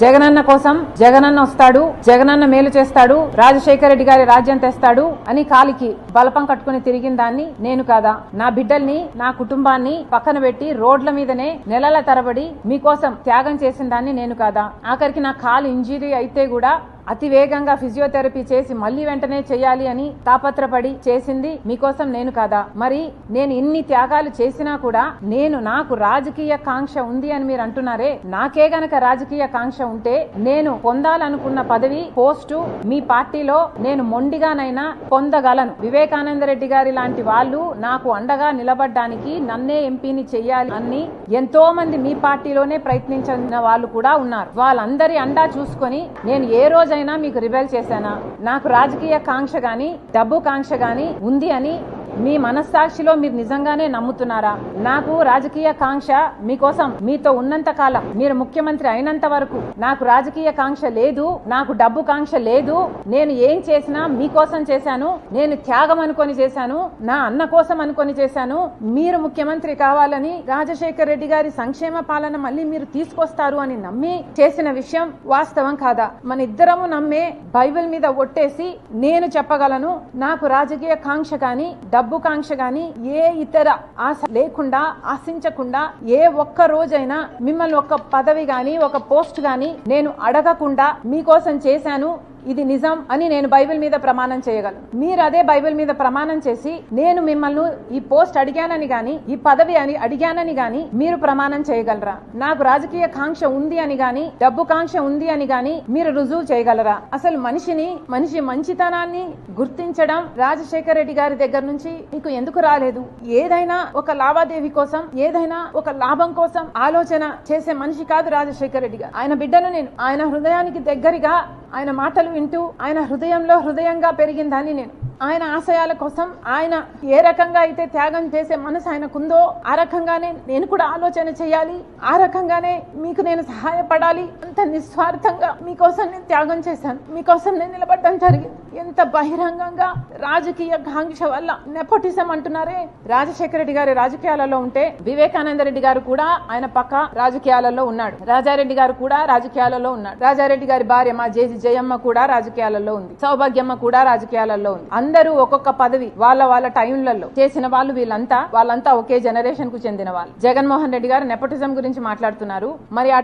జగనన్న కోసం జగనన్న వస్తాడు జగనన్న మేలు చేస్తాడు రాజశేఖర రెడ్డి గారి రాజ్యం తెస్తాడు అని కాలికి బలపం కట్టుకుని తిరిగిన దాన్ని నేను కాదా? నా బిడ్డల్ని నా కుటుంబాన్ని పక్కన పెట్టి రోడ్ల మీదనే నెలల తరబడి మీకోసం త్యాగం చేసిన దాన్ని నేను కాదా? ఆఖరికి నా కాలు ఇంజరీ అయితే కూడా అతి వేగంగా ఫిజియోథెరపీ చేసి మళ్ళీ వెంటనే చేయాలి అని తాపత్రపడి చేసింది మీకోసం నేను కాదా? మరి నేను ఇన్ని త్యాగాలు చేసినా కూడా నేను నాకు రాజకీయ కాంక్ష ఉంది అని మీరు అంటున్నారే. నాకే గనక రాజకీయ కాంక్ష ఉంటే నేను పొందాలనుకున్న పదవి పోస్టు మీ పార్టీలో నేను మొండిగానైనా పొందగలను. వివేకానంద రెడ్డి గారి లాంటి వాళ్ళు నాకు అండగా నిలబడ్డానికి నన్నే ఎంపీని చెయ్యాలి అని ఎంతో మంది మీ పార్టీలోనే ప్రయత్నించిన వాళ్ళు కూడా ఉన్నారు. వాళ్ళందరి అండా చూసుకొని నేను ఏ రోజు రోజైనా మీకు రిబెల్ చేశానా? నాకు రాజకీయ కాంక్ష గాని డబ్బు కాంక్ష గాని ఉంది అని మీ మనస్సాక్షిలో మీరు నిజంగానే నమ్ముతున్నారా? నాకు రాజకీయ కాంక్ష మీకోసం మీతో ఉన్నంత కాలం మీరు ముఖ్యమంత్రి అయినంత వరకు నాకు రాజకీయ కాంక్ష లేదు నాకు డబ్బు కాంక్ష లేదు నేను ఏం చేసినా మీకోసం చేశాను నేను త్యాగం అనుకొని చేశాను నా అన్న కోసం అనుకొని చేశాను మీరు ముఖ్యమంత్రి కావాలని రాజశేఖర్ రెడ్డి గారి సంక్షేమ పాలన మళ్ళీ మీరు తీసుకొస్తారు అని నమ్మి చేసిన విషయం వాస్తవం కాదా? మన ఇద్దరము నమ్మే బైబిల్ మీద ఒట్టేసి నేను చెప్పగలను నాకు రాజకీయ కాంక్ష కానీ డబ్బు కాంక్ష గాని ఏ ఇతర ఆశ లేకుండా ఆశించకుండా ఏ ఒక్క రోజైనా మిమ్మల్ని ఒక పదవి గాని ఒక పోస్ట్ గాని నేను అడగకుండా మీకోసం చేశాను ఇది నిజం అని నేను బైబిల్ మీద ప్రమాణం చేయగలను. మీరు అదే బైబిల్ మీద ప్రమాణం చేసి నేను మిమ్మల్ని ఈ పోస్ట్ అడిగానని గాని ఈ పదవి అని అడిగానని గాని మీరు ప్రమాణం చేయగలరా? నాకు రాజకీయ కాంక్ష ఉంది అని గాని డబ్బు కాంక్ష ఉంది అని గాని మీరు రుజువు చేయగలరా? అసలు మనిషిని మనిషి మంచితనాన్ని గుర్తించడం రాజశేఖర రెడ్డి గారి దగ్గర నుంచి మీకు ఎందుకు రాలేదు? ఏదైనా ఒక లావాదేవీ కోసం ఏదైనా ఒక లాభం కోసం ఆలోచన చేసే మనిషి కాదు రాజశేఖర రెడ్డి గారు. ఆయన బిడ్డను నేను ఆయన హృదయానికి దగ్గరగా ఆయన మాటలు వింటూ ఆయన హృదయంలో హృదయంగా పెరిగిందని నేను ఆయన ఆశయాల కోసం ఆయన ఏ రకంగా అయితే త్యాగం చేసే మనసు ఆయనకుందో ఆ రకంగానే నేను కూడా ఆలోచన చేయాలి. ఆ రకంగానే మీకు నేను సహాయపడాలి. అంత నిస్వార్థంగా మీకోసం నేను త్యాగం చేశాను. మీకోసం నేను నిలబడడం జరిగింది. ఎంత బహిరంగంగా రాజకీయ కాంక్ష వల్ల నెపోటిజం అంటున్నారే? రాజశేఖర రెడ్డి గారి రాజకీయాలలో ఉంటే వివేకానంద రెడ్డి గారు కూడా ఆయన పక్క రాజకీయాలలో ఉన్నాడు. రాజారెడ్డి గారు కూడా రాజకీయాలలో ఉన్నాడు. రాజారెడ్డి గారి భార్య మా జేజి జయమ్మ కూడా రాజకీయాలలో ఉంది. సౌభాగ్యమ్మ కూడా రాజకీయాలలో ఉంది. అందరూ ఒక్కొక్క పదవి వాళ్ళ వాళ్ళ టైంలలో చేసిన వాళ్ళు వీళ్ళంతా వాళ్ళంతా ఒకే జనరేషన్కు చెందిన వాళ్ళు. జగన్మోహన్ రెడ్డి గారు నెపోటిజం గురించి మాట్లాడుతున్నారు. మరి ఆ